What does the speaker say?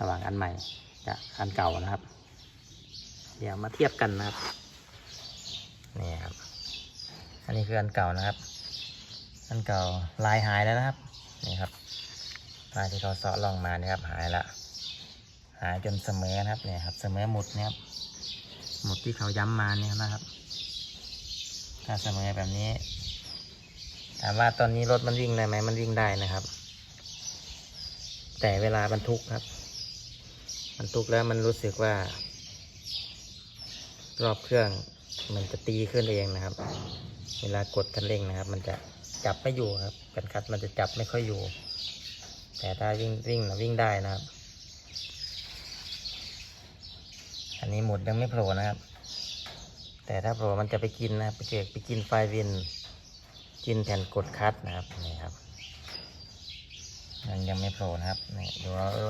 ระหว่างอันใหม่กับอันเก่านะครับ เดี๋ยวมาเทียบกันนะครับนี่ครับ อันนี้คืออันเก่านะครับ อันเก่าลายหายแล้วนะครับ นี่ครับลายที่เขาเสาะลองมานี่ครับหายละ หายจนเสมอนะครับเนี่ยครับ เสมอหมุดเนี่ยครับ หมุดที่เขาย้ำมาเนี่ยนะครับ ถ้าเสมอแบบนี้ ถามว่าตอนนี้รถมันวิ่งได้ไหมมันวิ่งได้นะครับ แต่เวลาบรรทุกครับ บรรทุกแล้วมันรู้สึกว่า รอบเครื่องมันจะตีขึ้นเองนะครับ เวลากดคันเร่งนะครับ มันจะจับไม่อยู่ครับกันคัดมันจะจับไม่ค่อยอยู่ แต่ถ้าวิ่งวิ่งนะวิ่งได้นะครับ อันนี้หมดยังไม่โผล่นะครับ แต่ถ้าโผล่มันจะไปกินนะไปเจอไปกินไฟวิน กินแผ่นกดคัดนะครับนี่ครับยังยังไม่โผล่นะครับนี่ดูว่าเออ